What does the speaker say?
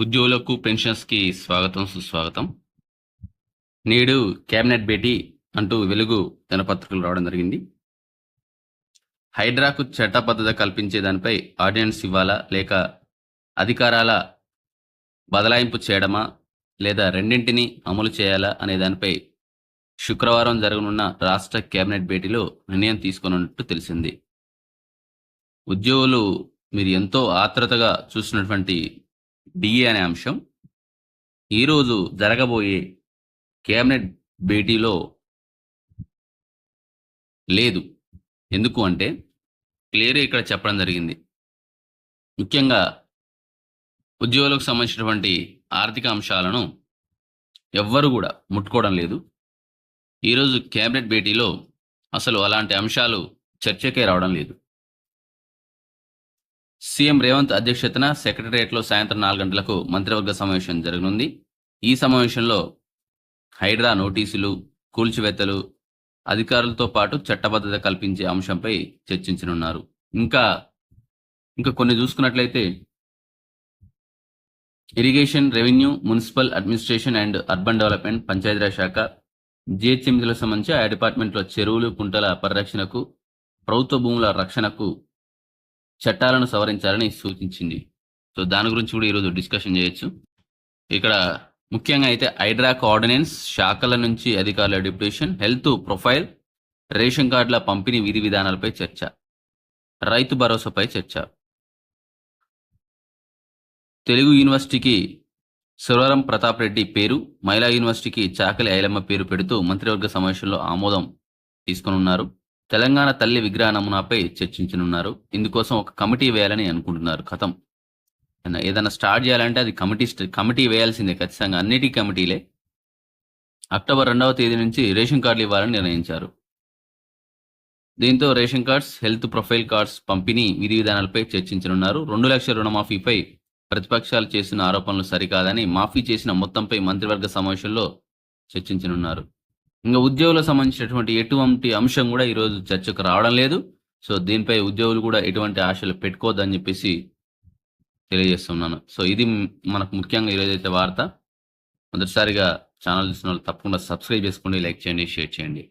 ఉద్యోగులకు పెన్షన్స్కి స్వాగతం సుస్వాగతం. నేడు కేబినెట్ భేటీ అంటూ వెలుగు దినపత్రికలు రావడం జరిగింది. హైడ్రాకు చట్టబద్ధత కల్పించే దానిపై ఆర్డినెన్స్ ఇవ్వాలా లేక అధికారాల బదలాయింపు చేయడమా లేదా రెండింటిని అమలు చేయాలా అనే దానిపై శుక్రవారం జరగనున్న రాష్ట్ర కేబినెట్ భేటీలో నిర్ణయం తీసుకున్నట్టు తెలిసింది. ఉద్యోగులు మీరు ఎంతో ఆత్రతగా చూసినటువంటి డిఏ అనే అంశం. ఈరోజు జరగబోయే కేబినెట్ భేటీలో లేదు. ఎందుకు అంటే క్లియర్ ఇక్కడ చెప్పడం జరిగింది. ముఖ్యంగా ఉద్యోగులకు సంబంధించినటువంటి ఆర్థిక అంశాలను ఎవ్వరు కూడా ముట్టుకోవడం లేదు. ఈరోజు కేబినెట్ భేటీలో అసలు అలాంటి అంశాలు చర్చకే రావడం లేదు. సీఎం రేవంత్ అధ్యక్షతన సెక్రటరియట్లో సాయంత్రం నాలుగు గంటలకు మంత్రివర్గ సమావేశం జరగనుంది. ఈ సమావేశంలో హైడ్రా నోటీసులు కూల్చివేతలు అధికారులతో పాటు చట్టబద్ధత కల్పించే అంశంపై చర్చించనున్నారు. ఇంకా ఇంకా కొన్ని చూసుకున్నట్లయితే irrigation revenue municipal administration and urban development Panchayati Raj శాఖ జిహెచ్ఎంసీలకు సంబంధించి ఆ డిపార్ట్మెంట్లో చెరువులు కుంటల పరిరక్షణకు ప్రభుత్వ భూముల రక్షణకు చట్టాలను సవరించాలని సూచించింది. సో దాని గురించి కూడా ఈరోజు డిస్కషన్ చేయొచ్చు. ఇక్కడ ముఖ్యంగా అయితే ఐడ్రాక్ ఆర్డినెన్స్ శాఖల నుంచి అధికారుల డిప్యూటేషన్ హెల్త్ ప్రొఫైల్ రేషన్ కార్డుల పంపిణీ విధి విధానాలపై చర్చ రైతు భరోసాపై చర్చ. తెలుగు యూనివర్సిటీకి సురవరం ప్రతాప్ రెడ్డి పేరు మహిళా యూనివర్సిటీకి చాకలి ఐలమ్మ పేరు పెడుతూ మంత్రివర్గ సమావేశంలో ఆమోదం తీసుకునున్నారు. తెలంగాణ తల్లి విగ్రహ నమూనాపై చర్చించనున్నారు. ఇందుకోసం ఒక కమిటీ వేయాలని అనుకుంటున్నారు కథం. ఏదైనా- స్టార్ట్ చేయాలంటే అది కమిటీ కమిటీ వేయాల్సిందే ఖచ్చితంగా. అన్నిటి కమిటీలే. అక్టోబర్ రెండవ తేదీ నుంచి రేషన్ కార్డులు ఇవ్వాలని నిర్ణయించారు. దీంతో ration cards health profile cards పంపిణీ విధి విధానాలపై చర్చించనున్నారు. రెండు లక్షల రుణమాఫీపై ప్రతిపక్షాలు చేసిన ఆరోపణలు సరికాదని మాఫీ చేసిన మొత్తంపై మంత్రివర్గ సమావేశంలో చర్చించనున్నారు. ఇంకా ఉద్యోగులకు సంబంధించినటువంటి ఎటువంటి అంశం కూడా ఈరోజు చర్చకు రావడం లేదు. సో దీనిపై ఉద్యోగులు కూడా ఎటువంటి ఆశలు పెట్టుకోవద్దని చెప్పేసి తెలియజేస్తున్నాను. సో ఇది మనకు ముఖ్యంగా ఈరోజు అయితే వార్త. మొదటిసారిగా ఛానల్ చూసిన వాళ్ళు తప్పకుండా సబ్స్క్రైబ్ చేసుకోండి లైక్ చేయండి షేర్ చేయండి.